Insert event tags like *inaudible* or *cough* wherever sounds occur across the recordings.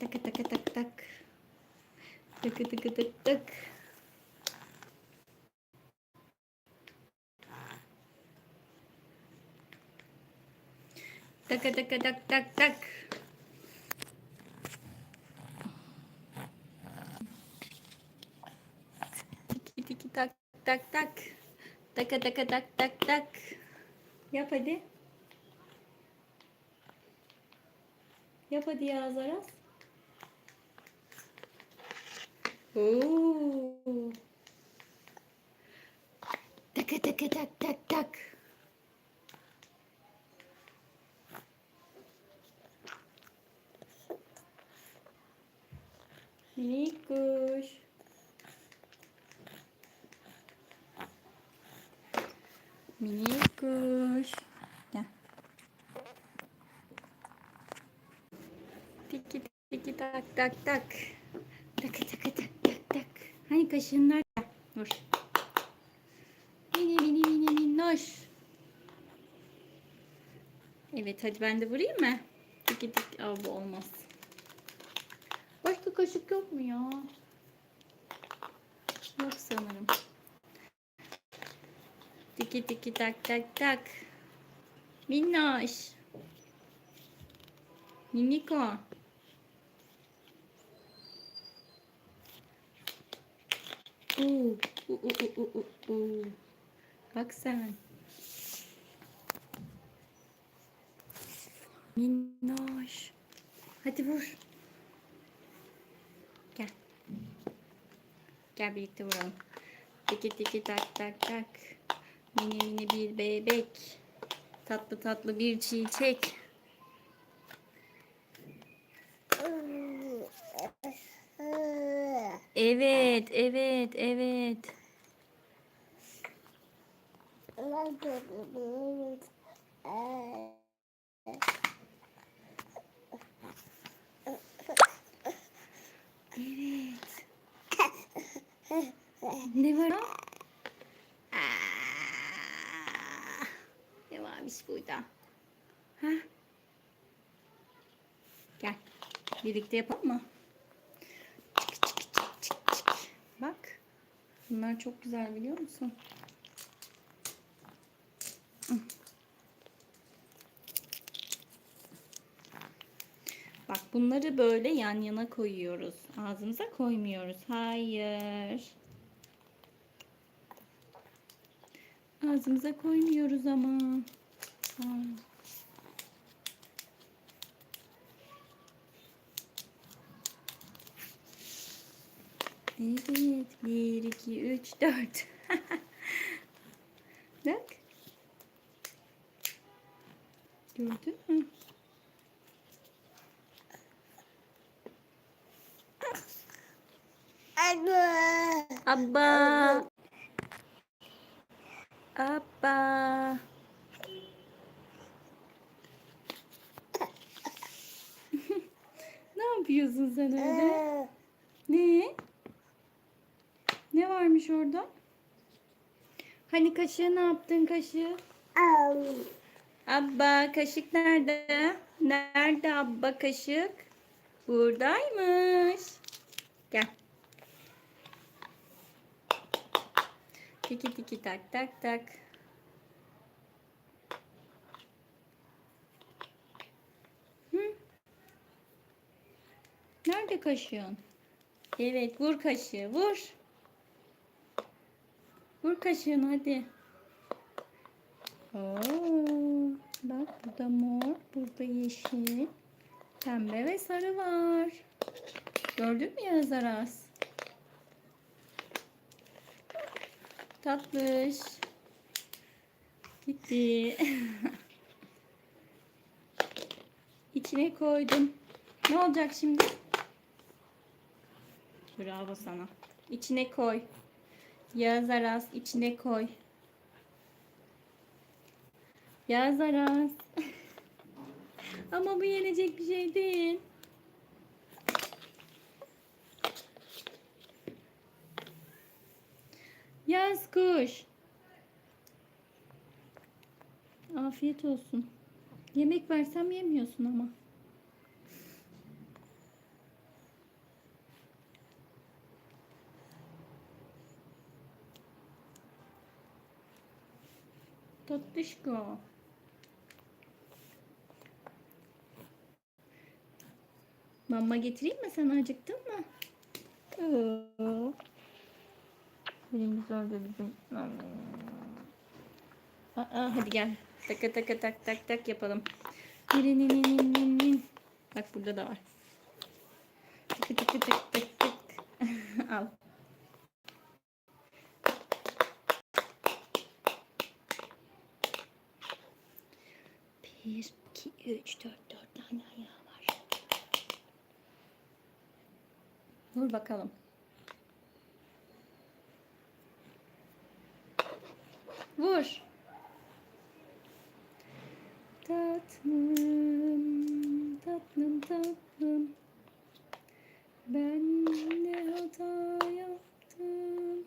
Tak tak tak tak. Tak tak tak tak. Tak tak tak tak tak. Tiki tiki tak tak tak. Taka taka tak tak tak. Yap hadi. Yap hadi ya Zaraz. Oo. Taka taka tak tak tak. Minik kuş. Minik kuş. Gel. Tiki tiki tak tak tak. Tak tak tak tak tak. Hani kaşığın nerede? Dur. Mini mini mini minnoş. Evet hadi ben de vurayım mı? Tiki tiki. Aa, bu olmaz. Başka kaşık yok mu ya? Yok sanırım. Tiki tiki tak tak tak. Minnoş. Miniko. Oo, u, u, u, u, u, u. Bak sen. Minnoş. Hadi vur. Gel. Gel birlikte vuralım. Tiki tiki tak tak tak. Mini mini bir bebek. Tatlı tatlı bir çiçek. Evet, evet, evet. Evet. Ne var? Aa, Ne varmış burada? Ha? Gel. Birlikte yapalım mı? Çık, çık, çık, çık, çık. Bak. Bunlar çok güzel biliyor musun? Bak bunları böyle yan yana koyuyoruz. Ağzımıza koymuyoruz. Hayır. Ağzımıza koymuyoruz ama. Ha. Evet. Bir, iki, üç, dört. *laughs* Bak. Gördün mü? Abba. Abba. ne yapıyorsun sen öyle? Ne? Ne varmış orada? Hani kaşığı ne yaptın kaşığı? Abba kaşık nerede? Nerede abba kaşık? Buradaymış. Gel. Tiki tiki tak tak tak. Hı? Nerede kaşığın? Evet vur kaşığı vur. Vur kaşığını hadi. Oo, bak burada mor, burada yeşil, pembe ve sarı var. Gördün mü Yağız Aras? Tatlış. Gitti. *laughs* İçine koydum. Ne olacak şimdi? Bravo sana. İçine koy. Yağız Aras içine koy. Ya zaraz. *laughs* Ama bu yenecek bir şey değil. Yaz kuş. Afiyet olsun. Yemek versem yemiyorsun ama. Tatlışko. Mama getireyim mi sana acıktın mı? Benim güzel de bizim. Aa, hadi gel. Taka taka tak tak tak yapalım. Bak burada da var. Tıkı tıkı tık tık tık. *laughs* Al. Bir, iki, üç, dört, dört tane ayağı var. Vur bakalım. Vur. Tatlım, tatlım, tatlım. Ben ne hata yaptım?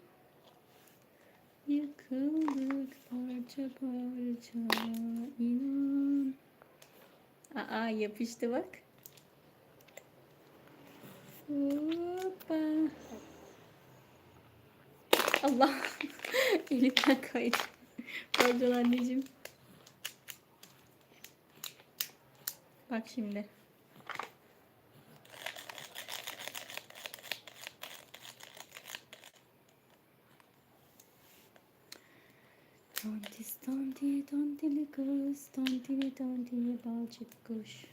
Yıkıldık parça parça inan. Aa yapıştı bak. Hoppa. Allah. Elimden kaydı. Pardon anneciğim. Bak şimdi. Tontis tonti tontili kız, tontili tontili balçık kuş.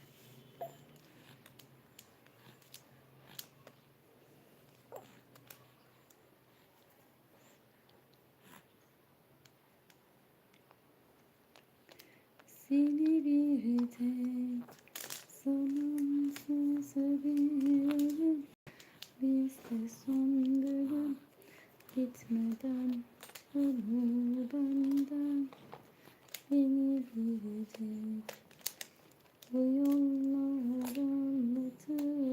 Seni bir tek zamansız seviyorum. Biz de son bölüm gitmeden onu benden beni bir tek bu yollar anlatırsan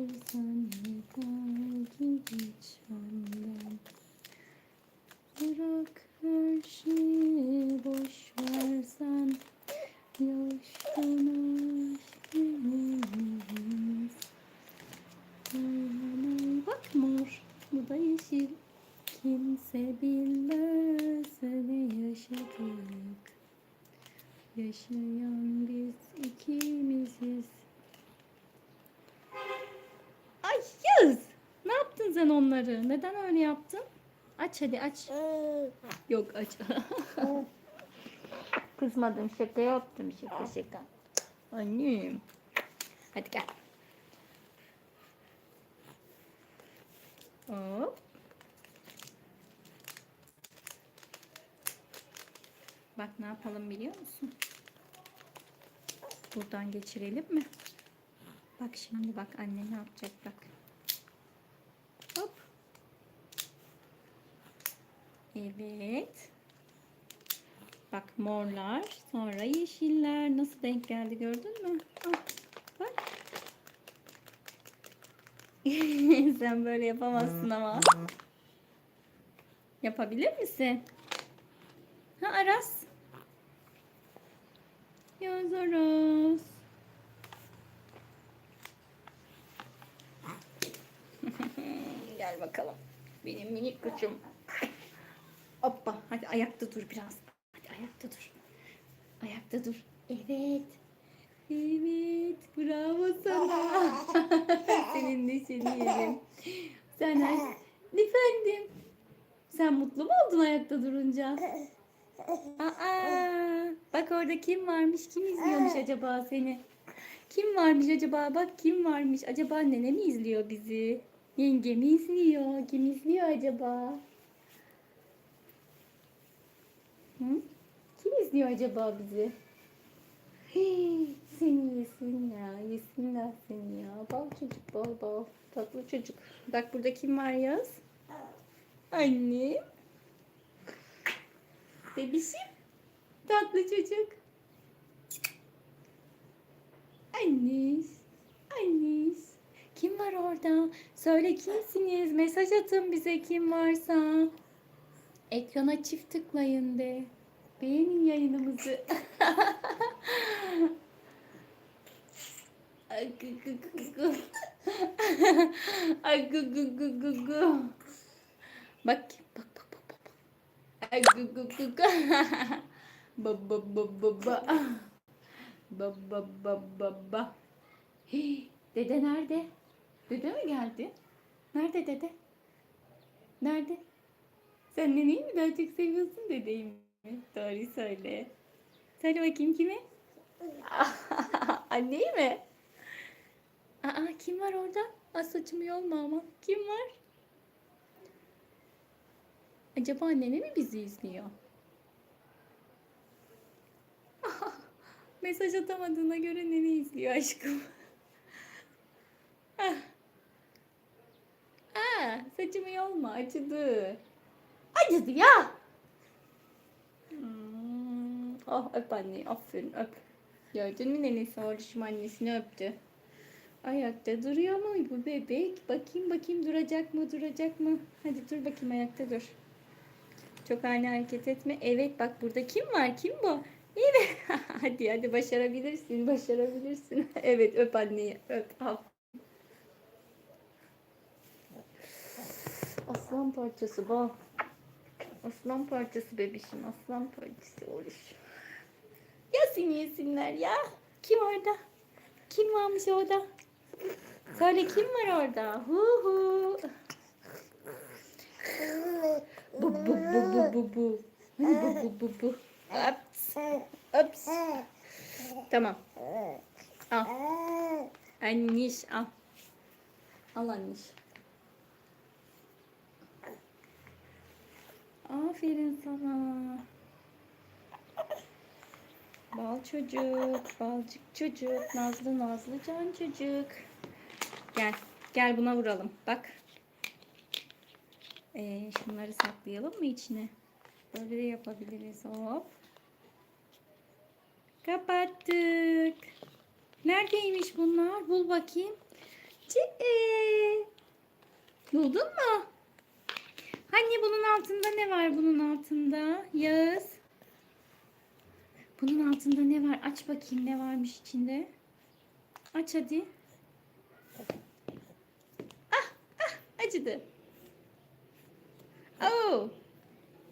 yeter ki geçmenden Bırak her şeyi boş versen Yaştan aşkımız Ay, Bak mor, bu da yeşil Kimse bilmez ne yaşadık Yaşayan biz ikimiziz Ay Yağız! Ne yaptın sen onları? Neden öyle yaptın? Aç hadi aç. Yok aç. Kızmadım şaka yaptım şaka şaka. Annem. Hadi gel. Hop. Bak ne yapalım biliyor musun? Buradan geçirelim mi? Bak şimdi bak anne ne yapacak bak. Hop. Evet. Bak morlar, sonra yeşiller. Nasıl denk geldi gördün mü? Al, bak. *laughs* Sen böyle yapamazsın ama. Yapabilir misin? Ha Aras. Aras. *laughs* Gel bakalım. Benim minik kuşum. Hoppa. Hadi ayakta dur biraz. Hadi ayakta dur. Ayakta dur. Evet. Evet. Bravo sana. *laughs* Senin de seni yerim. Sen her... Efendim. Sen mutlu mu oldun ayakta durunca? Aa, bak orada kim varmış? Kim izliyormuş acaba seni? Kim varmış acaba? Bak kim varmış? Acaba nene mi izliyor bizi? Yenge mi izliyor? Kim izliyor acaba? Hı? Kim izliyor acaba bizi? Hii, seni yesin ya. Yesinler seni ya. Bal çocuk bal bal. Tatlı çocuk. Bak burada kim var yaz? Anne. Bebişim. Tatlı çocuk. Anniş. Anniş. Kim var orada? Söyle kimsiniz? Mesaj atın bize kim varsa. Ekrana çift tıklayın de. Beğenin yayınımızı. *laughs* *laughs* Ay gı gı gı gı gı. Bak Baba *laughs* baba baba. Baba baba baba. Hii, Dede nerede? Dede mi geldi? Nerede dede? Nerede? Sen neneyi mi daha çok seviyorsun dedeyi mi? Doğru söyle. Söyle bakayım kime? *laughs* Anneyi mi? Aa kim var orada? Aa, saçımı yolma ama. Kim var? Acaba annene mi bizi izliyor? *laughs* Mesaj atamadığına göre nene izliyor aşkım. Ah. Aa, saçımı yolma acıdı. Acıdı ya. Hmm. Oh öp anneyi aferin öp. Gördün mü nenesi oğluşum annesini öptü. Ayakta duruyor mu bu bebek? Bakayım bakayım duracak mı duracak mı? Hadi dur bakayım ayakta dur. Çok ani hareket etme. Evet bak burada kim var? Kim bu? Evet. *laughs* hadi hadi başarabilirsin. Başarabilirsin. *laughs* evet öp anneyi. Öp. Al. Aslan parçası bu. Aslan parçası bebişim. Aslan parçası olur. Ya seni yesinler ya. Kim orada? Kim varmış orada? Söyle kim var orada? Hu hu. Bu bu bu bu bu bu. Hadi bu bu bu bu. Ups. Ups. Tamam. Al. Anniş al. Al anniş. Aferin sana. Bal çocuk, balcık çocuk, nazlı nazlı can çocuk. Gel, gel buna vuralım. Bak. Ee, şunları saklayalım mı içine? Böyle de yapabiliriz. Hop. Kapattık. Neredeymiş bunlar? Bul bakayım. Cee. Buldun mu? Hani bunun altında ne var bunun altında? Yağız. Bunun altında ne var? Aç bakayım ne varmış içinde. Aç hadi. Ah, ah, acıdı. Oo.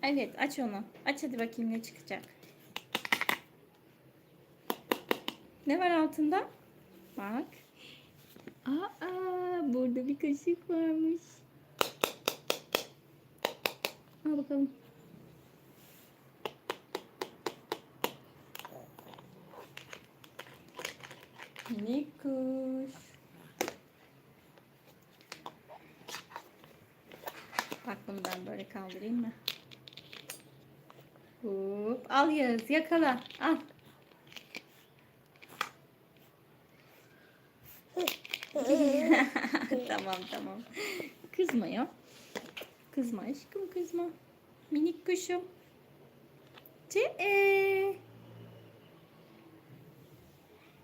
Evet, aç onu. Aç hadi bakayım ne çıkacak. Ne var altında? Bak. Aa, burada bir kaşık varmış. Al bakalım. Minik kuş. Bak kaldırayım mı? Hop. Al Yağız yakala. Al. *laughs* tamam tamam. Kızma ya. Kızma aşkım kızma. Minik kuşum. Cee.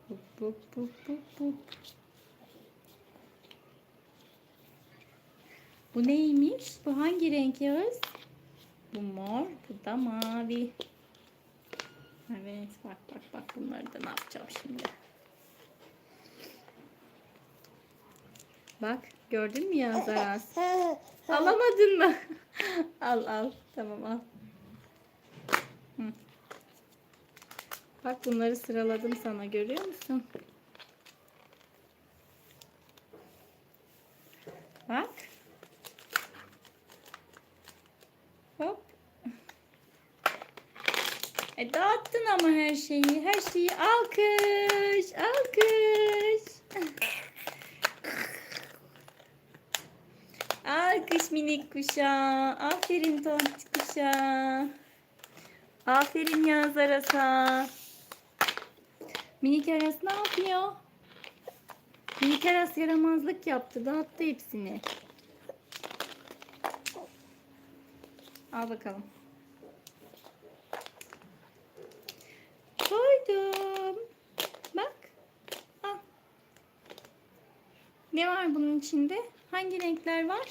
Hop hop hop hop hop. Bu neymiş? Bu hangi renk Yağız? Bu mor, bu da mavi. Evet, bak bak bak bunları da ne yapacağım şimdi. Bak, gördün mü Yağız Aras? *laughs* Alamadın mı? *laughs* al al, tamam al. Hı. Bak bunları sıraladım sana, görüyor musun? Bak. Hop. E dağıttın ama her şeyi. Her şeyi alkış. Alkış. Alkış minik kuşa. Aferin tonç kuşa. Aferin Yağız Aras'a. Minik Aras ne yapıyor? Minik Aras yaramazlık yaptı. Dağıttı hepsini. Al bakalım. Koydum. Bak. Al. Ne var bunun içinde? Hangi renkler var?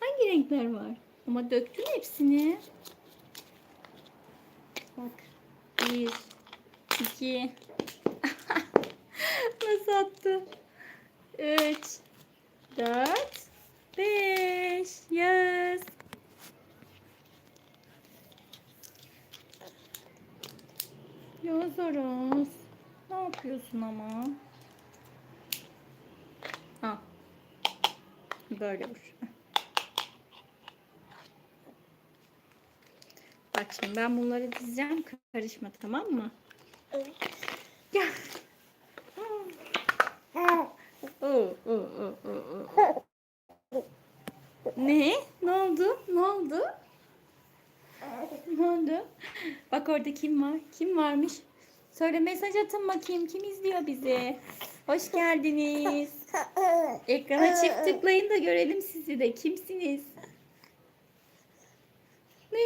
Hangi renkler var? Ama döktün hepsini. Bak. Bir, iki. *laughs* Nasıl attı? Üç, dört, beş. Yaz. Lazarus. Ne yapıyorsun ama? Al. Böyle vur. Bak şimdi ben bunları dizeceğim. Karışma tamam mı? Evet. Ya. Orada kim var? Kim varmış? Söyle mesaj atın bakayım. Kim izliyor bizi? Hoş geldiniz. Ekrana çift tıklayın da görelim sizi de. Kimsiniz? Ne?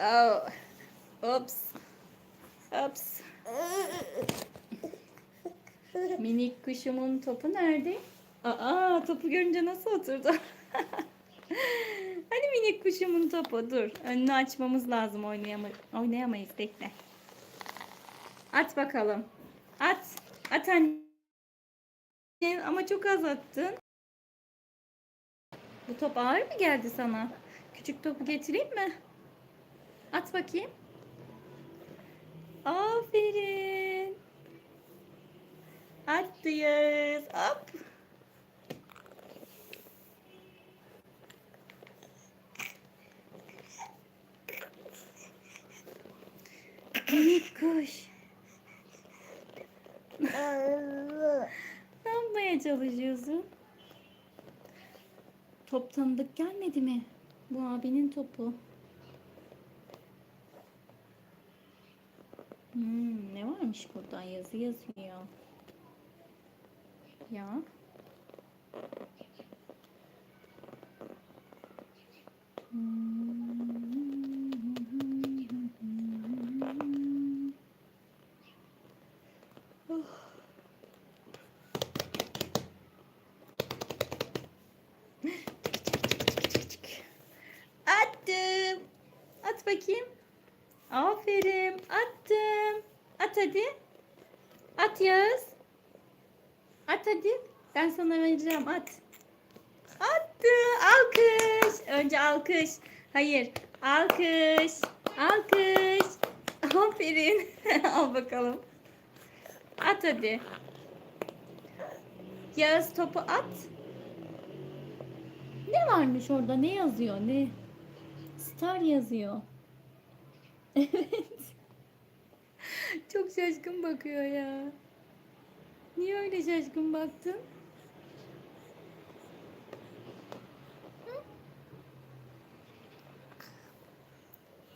Oh. Ops. Ops. Minik kuşumun topu nerede? Aa topu görünce nasıl oturdu? *laughs* *laughs* hani minik kuşumun topu dur. Önünü açmamız lazım oynayama oynayamayız bekle. At bakalım. At. At anne. Ama çok az attın. Bu top ağır mı geldi sana? Küçük topu getireyim mi? At bakayım. Aferin. Attıyız. Hop. Minik kuş. *laughs* Ne yapmaya çalışıyorsun? Top tanıdık gelmedi mi? Bu abinin topu. Hmm, ne varmış burada? Yazı yazıyor. Ya. Oh. Attım. At bakayım. Aferin. Attım. At hadi. At Yağız. At hadi. Ben sana vereceğim. At. Attı. Alkış. Önce alkış. Hayır. Alkış. Alkış. Aferin. *laughs* Al bakalım. At hadi. Yağız topu at. Ne varmış orada? Ne yazıyor? Ne? Star yazıyor. *laughs* Evet. *laughs* Çok şaşkın bakıyor ya. Niye öyle şaşkın baktın?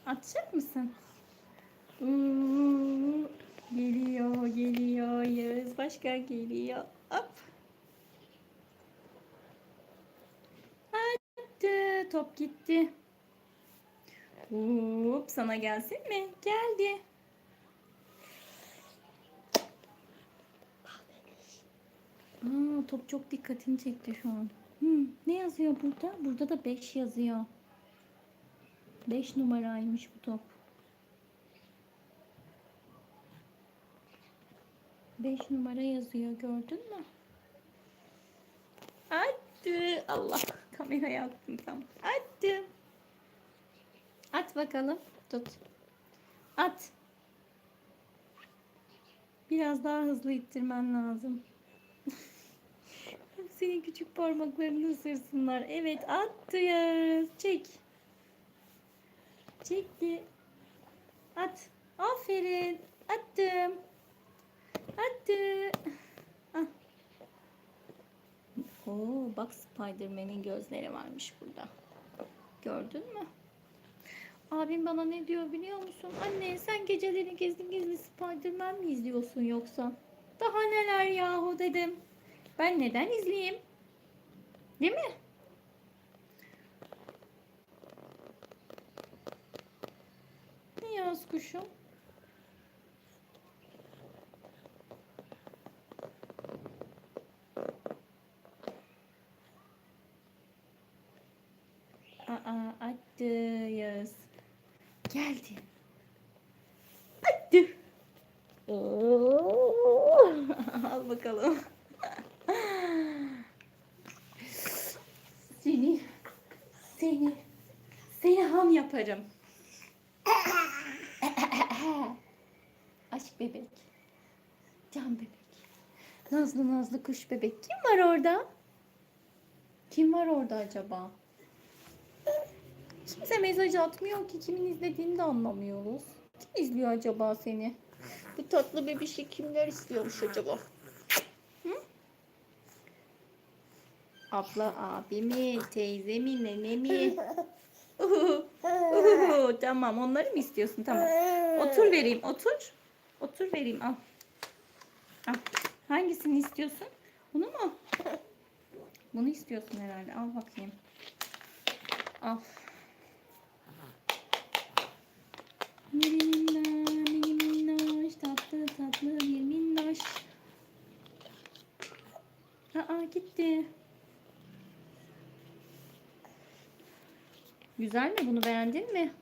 Atacak mısın? Uuu, geliyor, geliyor. Yağız başka geliyor. Hop. Attı. Top gitti. Hop sana gelsin mi? Geldi. Aa, top çok dikkatini çekti şu an. Hmm, ne yazıyor burada? Burada da 5 yazıyor. 5 numaraymış bu top. 5 numara yazıyor gördün mü? Attı. Allah kameraya attım tam. Attı. At bakalım. Tut. At. Biraz daha hızlı ittirmen lazım. Senin küçük parmaklarını ısırsınlar. Evet attıyız. Çek. Çekti. At. Aferin. Attım. Attı. Ah. Oo, bak Spiderman'in gözleri varmış burada. Gördün mü? Abim bana ne diyor biliyor musun? Anne sen geceleri gizli gizli Spiderman mi izliyorsun yoksa? Daha neler yahu dedim. Ben neden izleyeyim? Değil mi? Yaz kuşum? Aa attı yaz. Geldi. Attı. Oo. Al bakalım. Seni, seni, seni ham yaparım. *coughs* Aşk bebek. can bebek. Nazlı nazlı kuş bebek. Kim var orada? Kim var orada acaba? Kimse mesaj atmıyor ki kimin izlediğini de anlamıyoruz. Kim izliyor acaba seni? Bu tatlı bebişi kimler istiyormuş acaba? Hı? Abla, abi mi, teyze *laughs* mi, nene mi? Uhu, uhu, *laughs* tamam onları mı istiyorsun? Tamam. Otur vereyim, otur. Otur vereyim, al. Al. Hangisini istiyorsun? Bunu mu? Bunu istiyorsun herhalde. Al bakayım. Al. Minna, mini minnoş, tatlı tatlı bir minnoş. Aa gitti. Güzel mi? Bunu beğendin mi?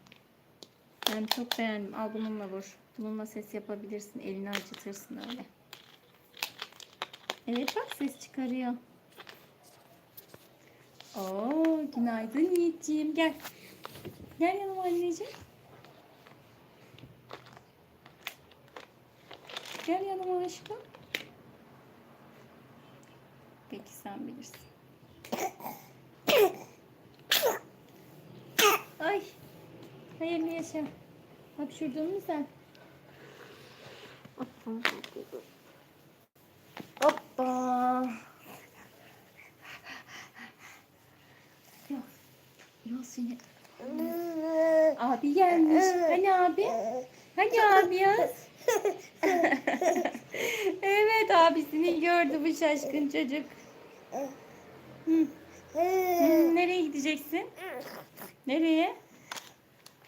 Ben çok beğendim. Al bununla vur. Bununla ses yapabilirsin. Elini acıtırsın öyle. Evet bak ses çıkarıyor. Oo, günaydın Yiğit'ciğim. Gel. Gel yanıma anneciğim. Gel yanıma aşkım. Peki sen bilirsin. Ay. Hayırlı yaşa. Hapşurdun mu sen? Hoppa. Ya, ya seni. Abi gelmiş. Hani abi? Hani abi ya? *laughs* evet abisini gördü bu şaşkın çocuk. Hı. Hı, nereye gideceksin? Nereye?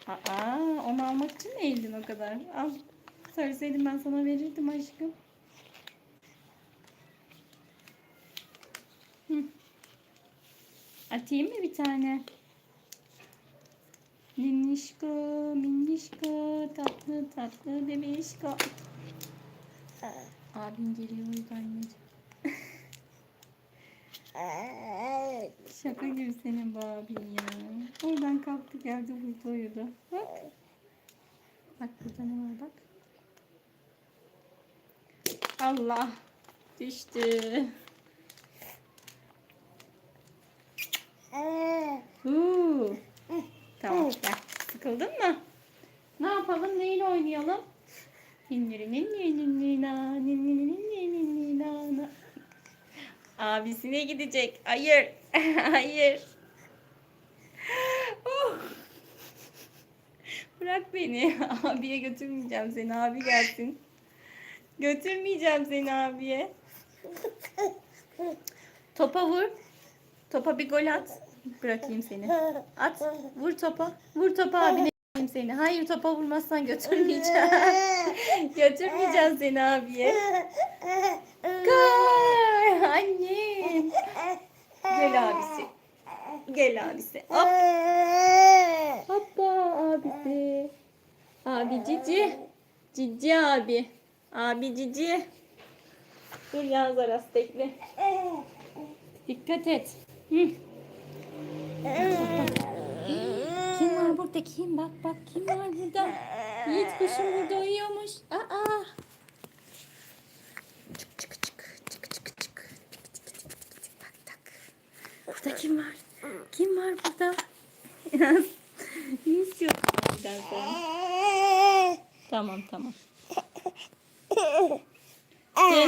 Aa, onu almak için mi eğildin o kadar? Al. Söyleseydin ben sana verirdim aşkım. Hı. Atayım mı bir tane? Minnişko, minnişko, tatlı tatlı bebişko. Abin geliyor uyudu anneciğim. Şaka gibi senin bu abin ya. Oradan kalktı geldi burada uyudu. Bak. Bak burada ne var bak. Allah. Düştü. Huu. Tamam gel. Sıkıldın mı? Ne yapalım? Neyle oynayalım? Abisine gidecek. Hayır. *laughs* Hayır. Oh. Bırak beni. *laughs* Abiye götürmeyeceğim seni. Abi gelsin. Götürmeyeceğim seni abiye. Topa vur. Topa bir gol at. Bırakayım seni. At. Vur topa. Vur topa abine seni. Hayır topa vurmazsan götürmeyeceğim. *laughs* götürmeyeceğim seni abiye. Gol. Annem. Gel abisi. Gel abisi. Hop. Hoppa abisi. Abi cici. Cici abi. Abi cici. Dur yalnız Aras bekle. Dikkat et. Hı. Kim var burada? Kim? Bak bak kim var burada? Yiğit kuşum burada uyuyormuş. Aa. Çık çık çık. Çık çık çık. Çık, çık, çık. Tak tak. Burada kim var? Kim var burada? *laughs* bizden sonra? Tamam tamam. *laughs*